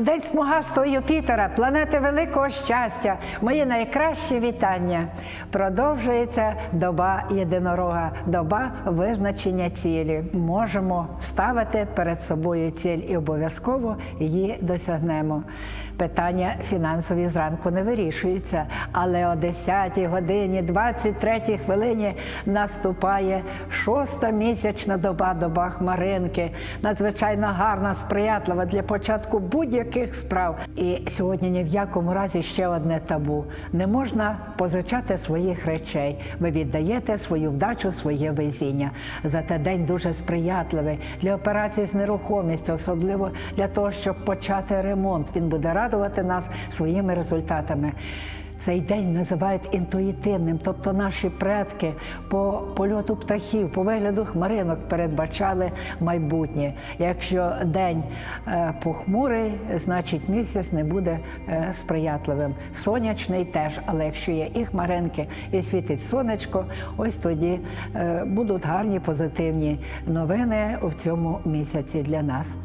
День смугастого Юпітера, планети великого щастя, мої найкращі вітання. Продовжується доба єдинорога, доба визначення цілі. Можемо ставити перед собою ціль і обов'язково її досягнемо. Питання фінансові зранку не вирішуються, але о 10 годині 23 хвилині наступає шоста місячна доба, доба хмаринки. Надзвичайно гарна, сприятлива для початку будь-яких справ. І сьогодні ні в якому разі ще одне табу: не можна позичати своїх речей. Ви віддаєте свою вдачу, своє везіння. Зате день дуже сприятливий для операцій з нерухомістю, особливо для того, щоб почати ремонт. Він буде радувати нас своїми результатами. Цей день називають інтуїтивним, тобто наші предки по польоту птахів, по вигляду хмаринок передбачали майбутнє. Якщо день е, похмурий, значить місяць не буде е, сприятливим. Сонячний теж, але якщо є і хмаринки, і світить сонечко, ось тоді е, будуть гарні позитивні новини в цьому місяці для нас.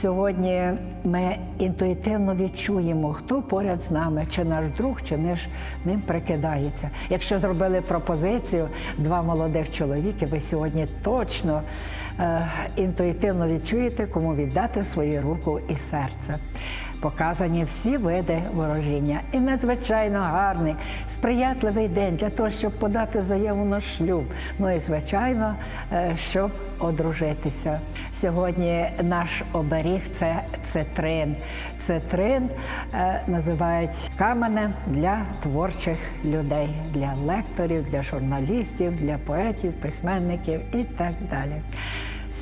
Сьогодні ми інтуїтивно відчуємо, хто поряд з нами, чи наш друг, чи наш ним прикидається. Якщо зробили пропозицію два молодих чоловіки, ви сьогодні точно інтуїтивно відчуєте, кому віддати свою руку і серце. Показані всі види ворожіння. І надзвичайно гарний, сприятливий день для того, щоб подати заяву на шлюб. Ну і звичайно, е, щоб одружитися. Сьогодні наш оберіг це цитрин. Цитрин е, називають каменем для творчих людей, для лекторів, для журналістів, для поетів, письменників і так далі.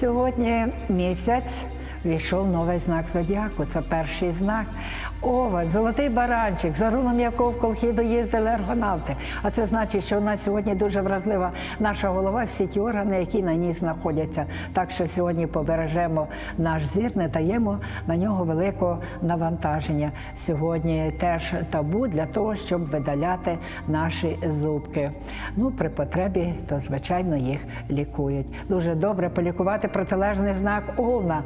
Сьогодні місяць війшов новий знак зодіаку. Це перший знак. Овен, золотий баранчик, за рулом якого в Колхіду їздили аргонавти. А це значить, що у нас сьогодні дуже вразлива наша голова, всі ті органи, які на ній знаходяться. Так що сьогодні побережемо наш зір, не даємо на нього великого навантаження. Сьогодні теж табу для того, щоб видаляти наші зубки. Ну, при потребі, то звичайно їх лікують. Дуже добре полікувати протилежний знак овна.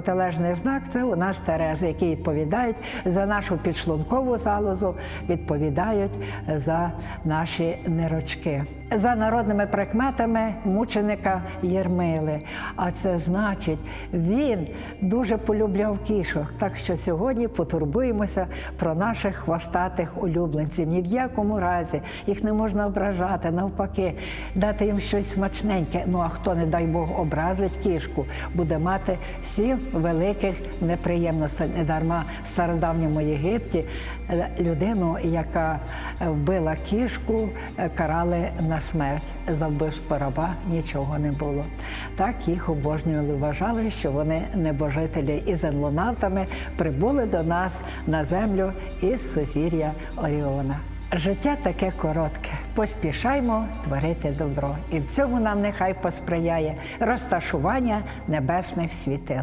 Протилежний знак це у нас терези, які відповідають за нашу підшлункову залозу, відповідають за наші нирочки. За народними прикметами мученика Єрмили. А це значить, він дуже полюбляв кішок. Так що сьогодні потурбуємося про наших хвостатих улюбленців. Ні в якому разі їх не можна ображати, навпаки, дати їм щось смачненьке. Ну а хто, не дай Бог, образить кішку, буде мати сім великих неприємностей. Не дарма в стародавньому Єгипті е, людину, яка вбила кішку, е, карали на смерть. За вбивство раба нічого не було. Так їх обожнювали, вважали, що вони небожителі і зенлонавтами прибули до нас на землю із сузір'я Оріона. Життя таке коротке. Поспішаймо творити добро. І в цьому нам нехай посприяє розташування небесних світил.